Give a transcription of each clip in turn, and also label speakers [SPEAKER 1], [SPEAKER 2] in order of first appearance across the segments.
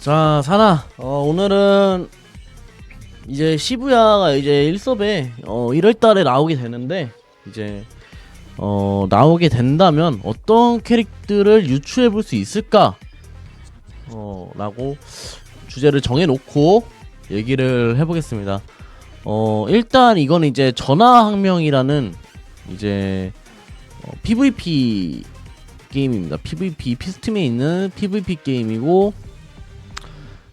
[SPEAKER 1] 자, 사나. 어, 오늘은 이제 시부야가 이제 1섭에 어, 1월 달에 나오게 되는데 이제 어, 나오게 된다면 어떤 캐릭터를 유추해 볼 수 있을까? 어, 라고 주제를 정해 놓고 얘기를 해 보겠습니다. 어, 일단 이건 이제 전화항명이라는 이제 어, PVP 게임입니다. PVP 피스팀에 있는 PVP 게임이고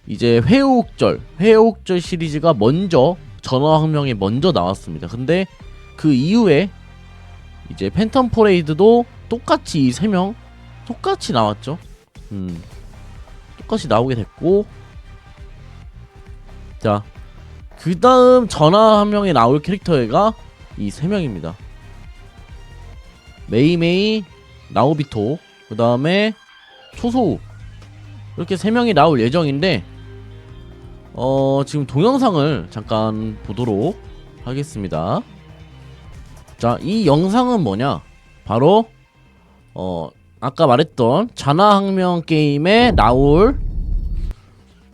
[SPEAKER 1] 이제 회오옥절 회오옥절 시리즈가 먼저 전화항명에 먼저 나왔습니다. 근데 그 이후에 이제 팬텀 포레이드도 똑같이 이 세 명 똑같이 나왔죠. 음. 똑같이 나오게 됐고 자 그 다음 전화항명에 나올 캐릭터가 이 세 명입니다. 메이메이, 나오비토, 그 다음에 초소우 이렇게 세 명이 나올 예정인데 어 지금 동영상을 잠깐 보도록 하겠습니다. 자, 이 영상은 뭐냐? 바로 어 아까 말했던 자나항명 게임에 나올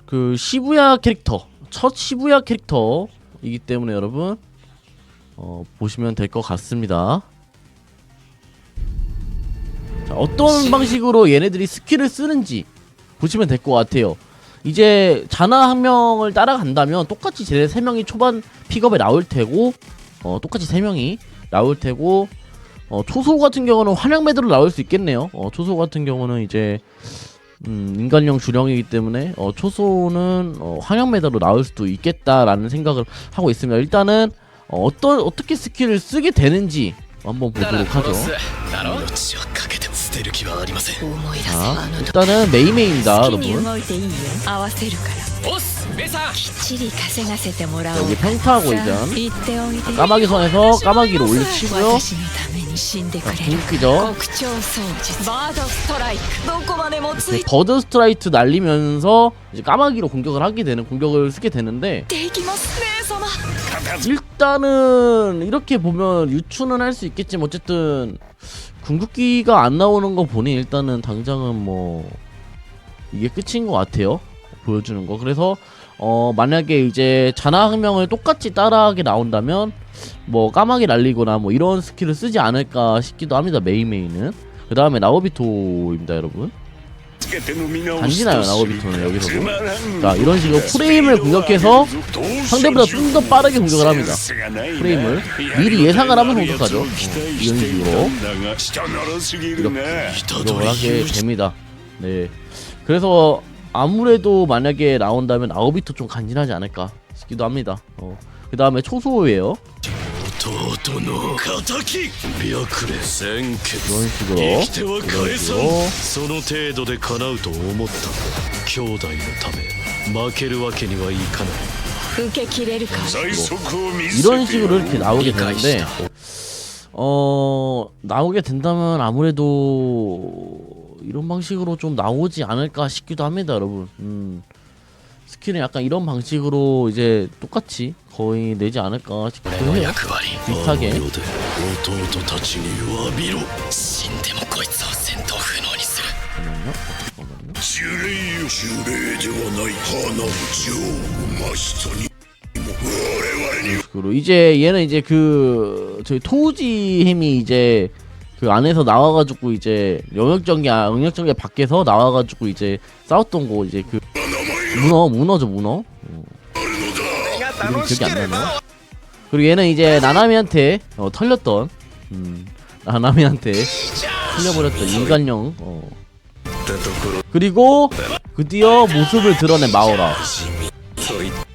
[SPEAKER 1] 그 시부야 캐릭터 첫 시부야 캐릭터이기 때문에 여러분 어 보시면 될 것 같습니다. 자, 어떤 방식으로 얘네들이 스킬을 쓰는지 보시면 될 것 같아요. 이제 자나 한 명을 따라간다면 똑같이 쟤네 세 명이 초반 픽업에 나올 테고 어 똑같이 세 명이 나올 테고 어 초소 같은 경우는 환영 매드로 나올 수 있겠네요. 어 초소 같은 경우는 이제 음 인간형 주령이기 때문에 어 초소는 어 환영 매드로 나올 수도 있겠다라는 생각을 하고 있습니다. 일단은 어, 어떤 어떻게 스킬을 쓰게 되는지 한번 보도록 하죠.
[SPEAKER 2] 命をかけても捨てる気はありません
[SPEAKER 3] 思い出せ
[SPEAKER 1] 자,
[SPEAKER 3] あの時
[SPEAKER 1] 일단은 메이메이입니다,
[SPEAKER 3] 好きに
[SPEAKER 1] 여러분.
[SPEAKER 3] 動いていいよ合わせるから
[SPEAKER 2] おっすベサ
[SPEAKER 3] きっちり稼がせてもらおう
[SPEAKER 1] 여기 평타하고
[SPEAKER 3] さあ
[SPEAKER 1] 이전
[SPEAKER 3] 言っておいで
[SPEAKER 1] 까마귀 선에서 까마귀로 올려치고요.
[SPEAKER 3] 私のために死んでく
[SPEAKER 1] 자,
[SPEAKER 3] れる
[SPEAKER 1] 궁극기죠.
[SPEAKER 3] 極超装術バードストライクどこまでもつい
[SPEAKER 1] 이렇게 버드 스트라이트 날리면서 이제 까마귀로 공격을 하게 되는 공격을 쓰게 되는데
[SPEAKER 3] ていきますね様
[SPEAKER 1] 일단은 이렇게 보면 유추는 할 수 있겠지만 어쨌든 궁극기가 안 나오는 거 보니 일단은 당장은 뭐 이게 끝인 것 같아요. 보여주는 거. 그래서 어 만약에 이제 자나항명을 똑같이 따라하게 나온다면 뭐 까마귀 날리거나 뭐 이런 스킬을 쓰지 않을까 싶기도 합니다 메이메이는. 그 다음에 나오비토입니다 여러분
[SPEAKER 4] 단지나요 나오비토는 여기서도.
[SPEAKER 1] 자 이런 식으로 프레임을 공격해서 상대보다 좀 더 빠르게 공격을 합니다. 프레임을 미리 예상을 하면서 공격하죠. 어, 이런 식으로. 공격을 하게 됩니다. 네. 그래서 아무래도 만약에 나온다면 아오비토 좀 간지나지 않을까 싶기도 합니다. 어. 그 다음에 초소예요.
[SPEAKER 2] 弟 の敵白れ千決
[SPEAKER 1] 이런 식으로
[SPEAKER 2] 生きては返
[SPEAKER 1] 이런
[SPEAKER 2] さ
[SPEAKER 1] 식으로
[SPEAKER 2] んその程度で叶うと思った兄弟のため負けるわけにはいかない
[SPEAKER 3] 受け切れるか
[SPEAKER 1] 이런 식으로 이렇게 나오게 되는데 어 나오게 된다면 아무래도 이런 방식으로 좀 나오지 않을까 싶기도 합니다 여러분 음 스킬은 약간 이런 방식으로 이제 똑같이 거의 내지 않을까 싶기도
[SPEAKER 2] 俺の
[SPEAKER 1] 해요
[SPEAKER 2] 役割
[SPEAKER 1] 비슷하게
[SPEAKER 2] 万病で弟たちに詫びろ死んでもこいつを戦闘不能にする
[SPEAKER 1] 잠깐만요 잠깐만요
[SPEAKER 4] 呪霊よ呪霊ではない花を女王真下に我々に
[SPEAKER 1] 그리고 이제 얘는 이제 그 저희 토우지 햄이 이제 그 안에서 나와가지고 이제 영역 전개 아, 영역 전개 밖에서 나와가지고 이제 싸웠던 거 이제 그 문어 문어죠 문어 어. 이름 기억이 안 나네요 그리고 얘는 이제 나나미한테 어, 털렸던 음, 나나미한테 털려버렸던 인간형 어. 그리고 드디어 모습을 드러낸 마오라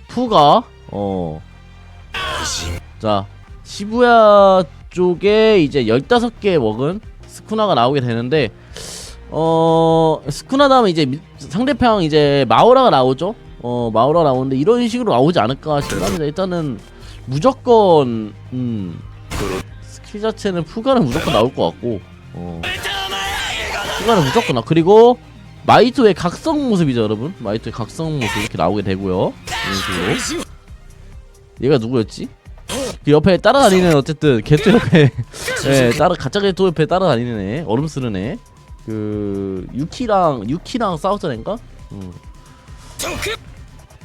[SPEAKER 1] 푸가 어. 자 시부야 쪽에 이제 15개 먹은 스쿠나가 나오게 되는데 어 스쿠나 다음에 이제 미- 상대편 이제 마오라가 나오죠? 어 마오라 나오는데 이런 식으로 나오지 않을까 싶긴 합니다. 일단은 무조건 음 스킬 자체는 푸가는 무조건 나올 것 같고 어 푸가는 무조건 나 그리고 마이토의 각성 모습이죠 여러분. 마이토의 각성 모습 이렇게 나오게 되고요. 이런 식으로. 얘가 누구였지? 그 옆에 따라다니는 어쨌든 개토 옆에 예 따라 가짜 개토 옆에 따라다니는 애 얼음 쓰는 애 그 유키랑 유키랑 싸우자는가? 음.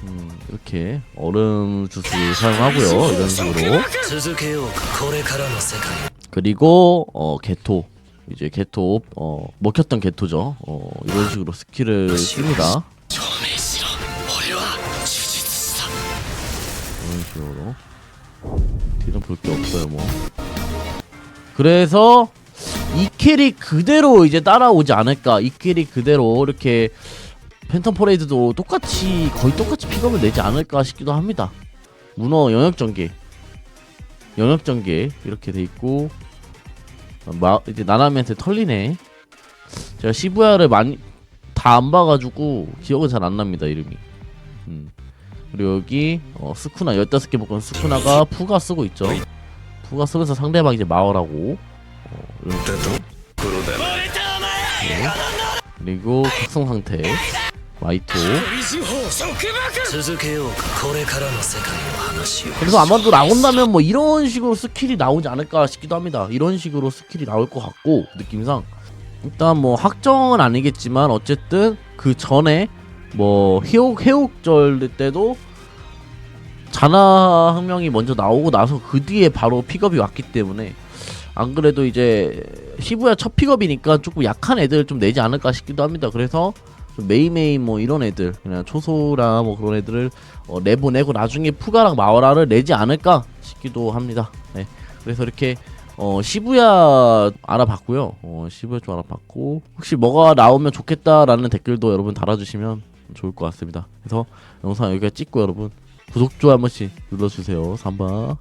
[SPEAKER 1] 음, 이렇게 얼음 주스 사용하고요 이런 식으로. 그리고 어 개토. 이제 개토 어 먹혔던 개토죠. 어 이런 식으로 스킬을 씁니다. 이런 식으로. 뒤는 볼 게 없어요 뭐. 그래서 이 캐릭 그대로 이제 따라오지 않을까. 이 캐릭 그대로 이렇게 팬텀 퍼레이드도 똑같이 거의 똑같이 픽업을 내지 않을까 싶기도 합니다. 문어 영역 전개, 영역 전개 이렇게 돼 있고 마 이제 나나미한테 털리네. 제가 시부야를 많이 다 안 봐가지고 기억은 잘 안 납니다 이름이. 음. 그리고 여기 어, 스쿠나 15개 묶은 스쿠나가 푸가 쓰고 있죠. 푸가 쓰면서 상대방 이제. 네. 그리고 각성 상태. 와이토 그래서 아마도 나온다면 뭐 이런 식으로 스킬이 나오지 않을까 싶기도 합니다. 이런 식으로 스킬이 나올 것 같고 느낌상. 일단 뭐 확정은 아니겠지만 어쨌든 그 전에 뭐 해옥 해옥절 때도 자나 한 명이 먼저 나오고 나서 그 뒤에 바로 픽업이 왔기 때문에 안 그래도 이제 시부야 첫 픽업이니까 조금 약한 애들 좀 내지 않을까 싶기도 합니다. 그래서 좀 메이메이 뭐 이런 애들 그냥 초소라 뭐 그런 애들을 어, 내보내고 나중에 푸가랑 마오라를 내지 않을까 싶기도 합니다. 네. 그래서 이렇게 어, 시부야 알아봤고요. 어, 시부야 좀 알아봤고 혹시 뭐가 나오면 좋겠다라는 댓글도 여러분 달아주시면 좋을 것 같습니다. 그래서 영상 여기까지 찍고 여러분 구독 좋아요 한 번씩 눌러주세요. 삼바.